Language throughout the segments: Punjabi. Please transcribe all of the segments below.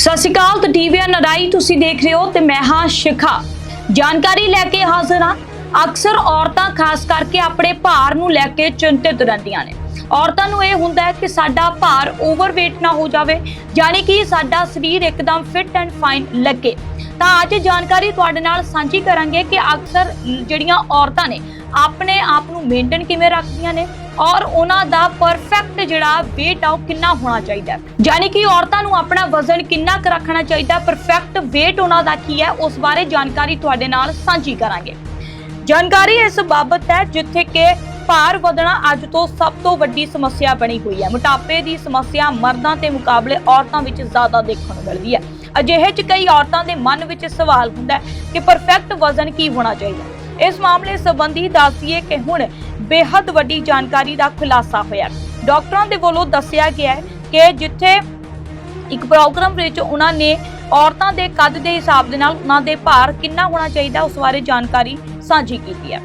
ਸਤਿ ਸ਼੍ਰੀ ਅਕਾਲ ਤੇ ਟੀਵੀ ਨਰਾਈ ਤੁਸੀਂ ਦੇਖ ਰਹੇ ਹੋ ਤੇ ਮੈਂ ਹਾਂ ਸ਼ਿਖਾ। ਜਾਣਕਾਰੀ ਲੈ ਕੇ ਹਾਜ਼ਰ ਹਾਂ। ਅਕਸਰ ਔਰਤਾਂ ਖਾਸ ਕਰਕੇ ਆਪਣੇ ਭਾਰ ਨੂੰ ਲੈ ਕੇ ਚਿੰਤਿਤ ਰਹਿੰਦੀਆਂ ਨੇ। ਔਰਤਾਂ ਨੂੰ ਇਹ ਹੁੰਦਾ ਹੈ ਕਿ ਸਾਡਾ ਭਾਰ ਓਵਰਵੇਟ ਨਾ ਹੋ ਜਾਵੇ, ਯਾਨੀ ਕਿ ਸਾਡਾ ਸਰੀਰ ਇੱਕਦਮ ਫਿਟ ਐਂਡ ਫਾਈਨ ਲੱਗੇ। ਤਾਂ ਅੱਜ ਜਾਣਕਾਰੀ ਤੁਹਾਡੇ ਨਾਲ ਸਾਂਝੀ ਕਰਾਂਗੇ ਕਿ ਅਕਸਰ ਜਿਹੜੀਆਂ ਔਰਤਾਂ ਨੇ ਆਪਣੇ ਆਪ ਨੂੰ ਮੇਨਟੇਨ ਕਿਵੇਂ ਰੱਖਦੀਆਂ ਨੇ ਔਰ ਉਹਨਾਂ ਦਾ ਪਰਫੈਕਟ ਜਿਹੜਾ weight ਆ ਉਹ ਕਿੰਨਾ ਹੋਣਾ ਚਾਹੀਦਾ ਹੈ। ਯਾਨੀ ਕਿ ਔਰਤਾਂ ਨੂੰ ਆਪਣਾ ਵਜ਼ਨ ਕਿੰਨਾ ਕੁ ਰੱਖਣਾ ਚਾਹੀਦਾ ਪਰਫੈਕਟ weight ਉਹਨਾਂ ਦਾ ਕੀ ਹੈ, ਉਸ ਬਾਰੇ ਜਾਣਕਾਰੀ ਤੁਹਾਡੇ ਨਾਲ ਸਾਂਝੀ ਕਰਾਂਗੇ। ਜਾਣਕਾਰੀ ਇਸ ਬਾਬਤ ਹੈ ਜਿੱਥੇ ਕਿ ਭਾਰ ਵਧਣਾ ਅੱਜ ਤੋਂ ਸਭ ਤੋਂ ਵੱਡੀ ਸਮੱਸਿਆ ਬਣੀ ਹੋਈ ਹੈ। ਮੋਟਾਪੇ ਦੀ ਸਮੱਸਿਆ ਮਰਦਾਂ ਦੇ ਮੁਕਾਬਲੇ ਔਰਤਾਂ ਵਿੱਚ ਜ਼ਿਆਦਾ ਦੇਖਣ ਨੂੰ ਮਿਲਦੀ ਹੈ। ਅਜਿਹੇ ਚ ਕਈ ਔਰਤਾਂ ਦੇ ਮਨ ਵਿੱਚ ਸਵਾਲ ਹੁੰਦਾ ਹੈ ਕਿ ਪਰਫੈਕਟ ਵਜ਼ਨ ਕੀ ਹੋਣਾ ਚਾਹੀਦਾ ਇਸ ਮਾਮਲੇ ਸੰਬੰਧੀ ਦੱਸੀਏ ਕਿ ਹੁਣ ਬੇहद ਵੱਡੀ ਜਾਣਕਾਰੀ ਦਾ ਖੁਲਾਸਾ ਹੋਇਆ। ਡਾਕਟਰਾਂ ਦੇ ਵੱਲੋਂ ਦੱਸਿਆ ਗਿਆ ਹੈ ਕਿ ਜਿੱਥੇ ਇੱਕ ਪ੍ਰੋਗਰਾਮ ਵਿੱਚ ਉਹਨਾਂ ਨੇ ਔਰਤਾਂ ਦੇ ਕੱਦ ਦੇ ਹਿਸਾਬ ਦੇ ਨਾਲ ਉਹਨਾਂ ਦੇ ਭਾਰ ਕਿੰਨਾ ਹੋਣਾ ਚਾਹੀਦਾ ਉਸ ਬਾਰੇ ਜਾਣਕਾਰੀ ਸਾਂਝੀ ਕੀਤੀ ਹੈ।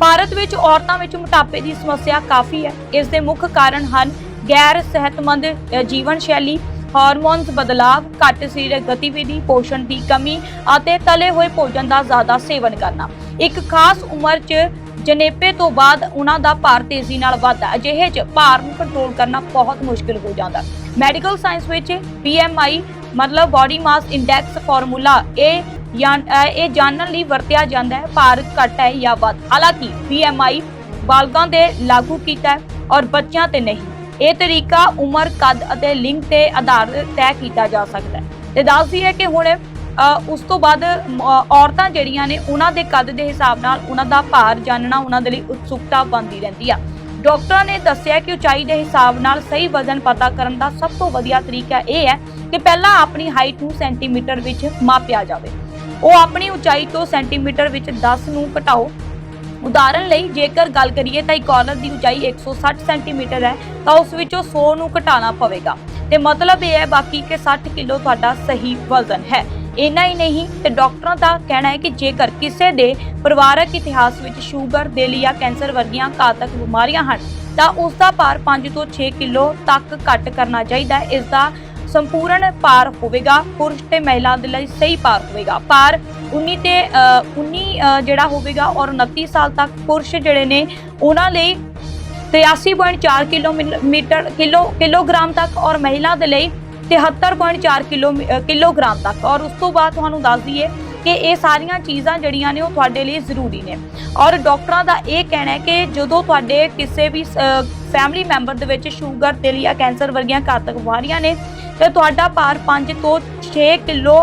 ਭਾਰਤ ਵਿੱਚ ਔਰਤਾਂ ਵਿੱਚ ਮੋਟਾਪੇ ਦੀ ਸਮੱਸਿਆ ਕਾਫੀ ਹੈ। ਇਸ ਦੇ ਮੁੱਖ ਕਾਰਨ ਹਨ ਗੈਰ ਸਿਹਤਮੰਦ ਜੀਵਨ ਸ਼ੈਲੀ ਹਾਰਮੋਨਸ ਬਦਲਾਅ ਘੱਟ ਸਰੀਰਕ ਗਤੀਵਿਧੀ, ਪੋਸ਼ਣ ਦੀ ਕਮੀ ਅਤੇ ਤਲੇ ਹੋਏ ਭੋਜਨ ਦਾ ਜ਼ਿਆਦਾ ਸੇਵਨ ਕਰਨਾ। ਇੱਕ ਖਾਸ ਉਮਰ 'ਚ ਜਨੇਪੇ ਤੋਂ ਬਾਅਦ ਉਹਨਾਂ ਦਾ ਭਾਰ ਤੇਜ਼ੀ ਨਾਲ ਵੱਧਦਾ ਅਜਿਹੇ 'ਚ ਭਾਰ ਨੂੰ ਕੰਟਰੋਲ ਕਰਨਾ ਬਹੁਤ ਮੁਸ਼ਕਲ ਹੋ ਜਾਂਦਾ। ਮੈਡੀਕਲ ਸਾਇੰਸ ਵਿੱਚ BMI ਮਤਲਬ ਬਾਡੀ ਮਾਸ ਇੰਡੈਕਸ ਫਾਰਮੂਲਾ ਇਹ ਜਾਣ- ਇਹ ਜਾਣਨ ਲਈ ਵਰਤਿਆ ਜਾਂਦਾ ਹੈ, ਭਾਰ ਘੱਟ ਹੈ ਜਾਂ ਵੱਧ। ਹਾਲਾਂਕਿ BMI ਬਾਲਗਾਂ ਦੇ ਲਾਗੂ ਕੀਤਾ ਹੈ ਔਰ ਬੱਚਿਆਂ ਤੇ ਨਹੀਂ। ਇਹ ਤਰੀਕਾ ਉਮਰ, ਕੱਦ ਅਤੇ ਲਿੰਗ ਤੇ ਆਧਾਰ ਤੈਅ ਕੀਤਾ ਜਾ ਸਕਦਾ ਹੈ। ਤੇ ਦੱਸਦੀ ਹੈ ਕਿ ਹੁਣ ਉਸ ਤੋਂ ਬਾਅਦ ਔਰਤਾਂ ਜਿਹੜੀਆਂ ਨੇ, ਉਹਨਾਂ ਦੇ ਕੱਦ ਦੇ ਹਿਸਾਬ ਨਾਲ ਉਹਨਾਂ ਦਾ ਭਾਰ ਜਾਣਨਾ ਉਹਨਾਂ ਦੇ ਲਈ ਉਤਸੁਕਤਾ ਬਣਦੀ ਰਹਿੰਦੀ ਆ। ਡਾਕਟਰਾਂ ਨੇ ਦੱਸਿਆ ਕਿ ਉਚਾਈ ਦੇ ਹਿਸਾਬ ਨਾਲ ਸਹੀ ਵਜ਼ਨ ਪਤਾ ਕਰਨ ਦਾ ਸਭ ਤੋਂ ਵਧੀਆ ਤਰੀਕਾ ਇਹ ਹੈ ਕਿ ਪਹਿਲਾਂ ਆਪਣੀ ਹਾਈਟ ਨੂੰ ਸੈਂਟੀਮੀਟਰ ਵਿੱਚ ਮਾਪਿਆ ਜਾਵੇ। ਉਹ ਆਪਣੀ ਉਚਾਈ ਤੋਂ ਸੈਂਟੀਮੀਟਰ ਵਿੱਚ 10 ਨੂੰ ਘਟਾਓ। ਉਦਾਹਰਨ ਲਈ, ਜੇਕਰ ਗੱਲ ਕਰੀਏ ਤਾਂ ਇੱਕ ਦੀ ਉਚਾਈ 160 ਸੈਂਟੀਮੀਟਰ ਹੈ, ਤਾਂ ਉਸ ਵਿੱਚੋਂ 100 ਨੂੰ ਘਟਾਉਣਾ ਪਵੇਗਾ। ਤੇ ਮਤਲਬ ਇਹ ਹੈ ਬਾਕੀ ਕਿ 60 ਕਿਲੋ ਤੁਹਾਡਾ ਸਹੀ ਵਜ਼ਨ ਹੈ। ਇੰਨਾ ਹੀ ਨਹੀਂ, ਤੇ ਡਾਕਟਰਾਂ ਦਾ ਕਹਿਣਾ ਹੈ ਕਿ ਜੇਕਰ ਕਿਸੇ ਦੇ ਪਰਿਵਾਰਕ ਇਤਿਹਾਸ ਵਿੱਚ ਸ਼ੂਗਰ, ਦਿਲ ਜਾਂ ਕੈਂਸਰ ਵਰਗੀਆਂ ਘਾਤਕ ਬਿਮਾਰੀਆਂ ਹਨ, ਤਾਂ ਉਸ ਦਾ ਭਾਰ 5 ਤੋਂ 6 ਕਿਲੋ ਤੱਕ ਘੱਟ ਕਰਨਾ ਚਾਹੀਦਾ ਹੈ। ਇਸ ਦਾ ਸੰਪੂਰਨ ਪਾਰ ਹੋਵੇਗਾ। ਪੁਰਸ਼ ਤੇ ਮਹਿਲਾ ਦੇ ਲਈ ਸਹੀ ਪਾਰ ਹੋਵੇਗਾ। ਭਾਰ 19 ਤੇ ਅ, 19 ਜਿਹੜਾ ਹੋਵੇਗਾ ਔਰ 29 ਸਾਲ ਤੱਕ ਪੁਰਸ਼ ਜਿਹੜੇ ਨੇ ਉਹਨਾਂ ਲਈ 83.4 ਕਿਲੋਮੀਟਰ ਕਿਲੋ ਕਿਲੋਗ੍ਰਾਮ ਤੱਕ ਔਰ ਮਹਿਲਾ ਦੇ ਲਈ 73.4 ਕਿਲੋ ਕਿਲੋਗ੍ਰਾਮ ਤੱਕ। ਔਰ ਉਸ ਤੋਂ ਬਾਅਦ ਤੁਹਾਨੂੰ ਦੱਸ ਦਈਏ ਕਿ ਇਹ ਸਾਰੀਆਂ ਚੀਜ਼ਾਂ ਜਿਹੜੀਆਂ ਨੇ ਉਹ ਤੁਹਾਡੇ ਲਈ ਜ਼ਰੂਰੀ ਨੇ। ਔਰ ਡਾਕਟਰਾਂ ਦਾ ਇਹ ਕਹਿਣਾ ਹੈ ਕਿ ਜਦੋਂ ਤੁਹਾਡੇ ਕਿਸੇ ਵੀ ਫੈਮਿਲੀ ਮੈਂਬਰ ਦੇ ਵਿੱਚ ਸ਼ੂਗਰ ਦਿਲ ਜਾਂ ਕੈਂਸਰ ਵਰਗੀਆਂ ਘਾਤਕ ਬਿਮਾਰੀਆਂ ਨੇ ਤੇ ਤੁਹਾਡਾ ਭਾਰ 5 ਤੋਂ 6 ਕਿਲੋ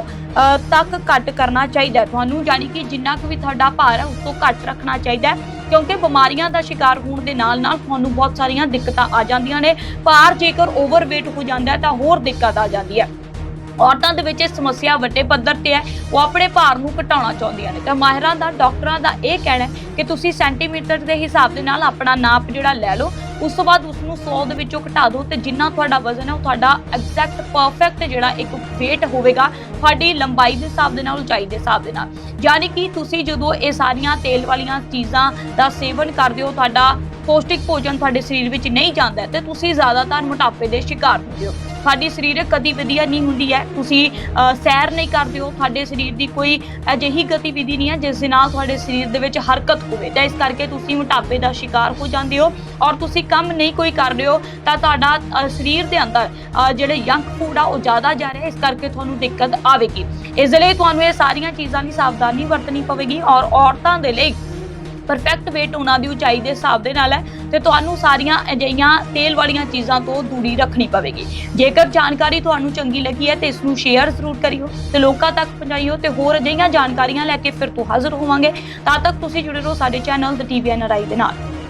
ਤੱਕ ਘੱਟ ਕਰਨਾ ਚਾਹੀਦਾ ਤੁਹਾਨੂੰ ਯਾਨੀ ਕਿ ਜਿੰਨਾ ਕੁ ਵੀ ਤੁਹਾਡਾ ਭਾਰ ਹੈ, ਉਸ ਤੋਂ ਘੱਟ ਰੱਖਣਾ ਚਾਹੀਦਾ ਕਿਉਂਕਿ ਬਿਮਾਰੀਆਂ ਦਾ ਸ਼ਿਕਾਰ ਹੋਣ ਦੇ ਨਾਲ ਨਾਲ ਤੁਹਾਨੂੰ ਬਹੁਤ ਸਾਰੀਆਂ ਦਿੱਕਤਾਂ ਆ ਜਾਂਦੀਆਂ ਨੇ। ਭਾਰ ਜੇਕਰ ਓਵਰਵੇਟ ਹੋ ਜਾਂਦਾ ਤਾਂ ਹੋਰ ਦਿੱਕਤ ਆ ਜਾਂਦੀ ਹੈ। ਔਰਤਾਂ ਦੇ ਵਿੱਚ ਇਹ ਸਮੱਸਿਆ ਵੱਡੇ ਪੱਧਰ ਤੇ ਹੈ। ਉਹ ਆਪਣੇ ਭਾਰ ਨੂੰ ਘਟਾਉਣਾ ਚਾਹੁੰਦੀਆਂ ਨੇ। ਤਾਂ ਮਾਹਿਰਾਂ ਦਾ, ਡਾਕਟਰਾਂ ਦਾ ਇਹ ਕਹਿਣਾ ਹੈ ਕਿ ਤੁਸੀਂ ਸੈਂਟੀਮੀਟਰ ਦੇ ਹਿਸਾਬ ਦੇ ਨਾਲ ਆਪਣਾ ਨਾਪ ਜਿਹੜਾ ਲੈ ਲਓ, ਉਸ ਤੋਂ ਬਾਅਦ ਉਸ ਨੂੰ 100 ਦੇ ਵਿੱਚੋਂ ਘਟਾ ਦਿਓ ਤੇ ਜਿੰਨਾ ਤੁਹਾਡਾ ਵਜ਼ਨ ਹੈ, ਉਹ ਤੁਹਾਡਾ ਐਗਜ਼ੈਕਟ ਪਰਫੈਕਟ ਜਿਹੜਾ ਇੱਕ weight ਹੋਵੇਗਾ, ਤੁਹਾਡੀ ਲੰਬਾਈ ਦੇ ਹਿਸਾਬ ਦੇ ਨਾਲ, ਉਚਾਈ ਦੇ ਹਿਸਾਬ ਦੇ ਨਾਲ। ਯਾਨੀ ਕਿ ਤੁਸੀਂ ਜਦੋਂ ਇਹ ਸਾਰੀਆਂ ਤੇਲ ਵਾਲੀਆਂ ਚੀਜ਼ਾਂ ਦਾ ਸੇਵਨ ਕਰਦੇ ਹੋ, ਤੁਹਾਡਾ ਪੌਸ਼ਟਿਕ ਭੋਜਨ ਤੁਹਾਡੇ ਸਰੀਰ ਵਿੱਚ ਨਹੀਂ ਜਾਂਦਾ ਹੈ, ਤੇ ਤੁਸੀਂ ਜ਼ਿਆਦਾਤਰ ਮੋਟਾਪੇ ਦੇ ਸ਼ਿਕਾਰ ਹੁੰਦੇ ਹੋ। ਤੁਹਾਡੀ ਸਰੀਰਕ ਗਤੀਵਿਧੀਆਂ ਨਹੀਂ ਹੁੰਦੀ ਹੈ। ਤੁਸੀਂ ਸੈਰ ਨਹੀਂ ਕਰਦੇ ਹੋ, ਤੁਹਾਡੇ ਸਰੀਰ ਦੀ ਕੋਈ ਅਜਿਹੀ ਗਤੀਵਿਧੀ ਨਹੀਂ ਹੈ, ਜਿਸ ਦੇ ਨਾਲ ਤੁਹਾਡੇ ਸਰੀਰ ਦੇ ਵਿੱਚ ਹਰਕਤ ਹੋਵੇ। ਤਾਂ ਇਸ ਕਰਕੇ ਤੁਸੀਂ ਮੋਟਾਪੇ ਦਾ ਸ਼ਿਕਾਰ ਹੋ ਜਾਂਦੇ ਹੋ ਔਰ ਤੁਸੀਂ ਕੰਮ ਨਹੀਂ ਕੋਈ ਕਰ ਰਹੇ ਹੋ, ਤਾਂ ਤੁਹਾਡਾ ਸਰੀਰ ਦੇ ਅੰਦਰ ਜਿਹੜੇ ਯੰਕ ਫੂਡ ਆ, ਉਹ ਜ਼ਿਆਦਾ ਜਾ ਰਿਹਾ ਇਸ ਕਰਕੇ ਤੁਹਾਨੂੰ ਦਿੱਕਤ ਆਵੇਗੀ। ਇਸ ਦੇ ਲਈ ਤੁਹਾਨੂੰ ਇਹ ਸਾਰੀਆਂ ਚੀਜ਼ਾਂ ਦੀ ਸਾਵਧਾਨੀ ਵਰਤਣੀ ਪਵੇਗੀ ਔਰ ਔਰਤਾਂ ਦੇ ਲਈ ਪਰਫੈਕਟ weight ਉਹਨਾਂ ਦੀ ਉਚਾਈ ਦੇ ਹਿਸਾਬ ਦੇ ਨਾਲ ਹੈ। ਤੇ ਤੁਹਾਨੂੰ ਸਾਰੀਆਂ ਅਜਿਹੀਆਂ ਤੇਲ ਵਾਲੀਆਂ ਚੀਜ਼ਾਂ ਤੋਂ ਦੂਰੀ ਰੱਖਣੀ ਪਵੇਗੀ। ਜੇਕਰ ਜਾਣਕਾਰੀ ਤੁਹਾਨੂੰ ਚੰਗੀ ਲੱਗੀ ਹੈ ਤੇ ਇਸ ਨੂੰ ਸ਼ੇਅਰ ਜ਼ਰੂਰ ਕਰਿਓ ਤੇ ਲੋਕਾਂ ਤੱਕ ਪਹੁੰਚਾਈਓ ਤੇ ਹੋਰ ਅਜਿਹੀਆਂ ਜਾਣਕਾਰੀਆਂ ਲੈ ਕੇ ਫਿਰ ਤੋਂ ਹਾਜ਼ਰ ਹੋਵਾਂਗੇ। ਤਦ ਤੱਕ ਤੁਸੀਂ ਜੁੜੇ ਰਹੋ ਸਾਡੇ ਚੈਨਲ ਦ ਟੀਵੀ ਐਨਆਰਆਈ ਦੇ ਨਾਲ।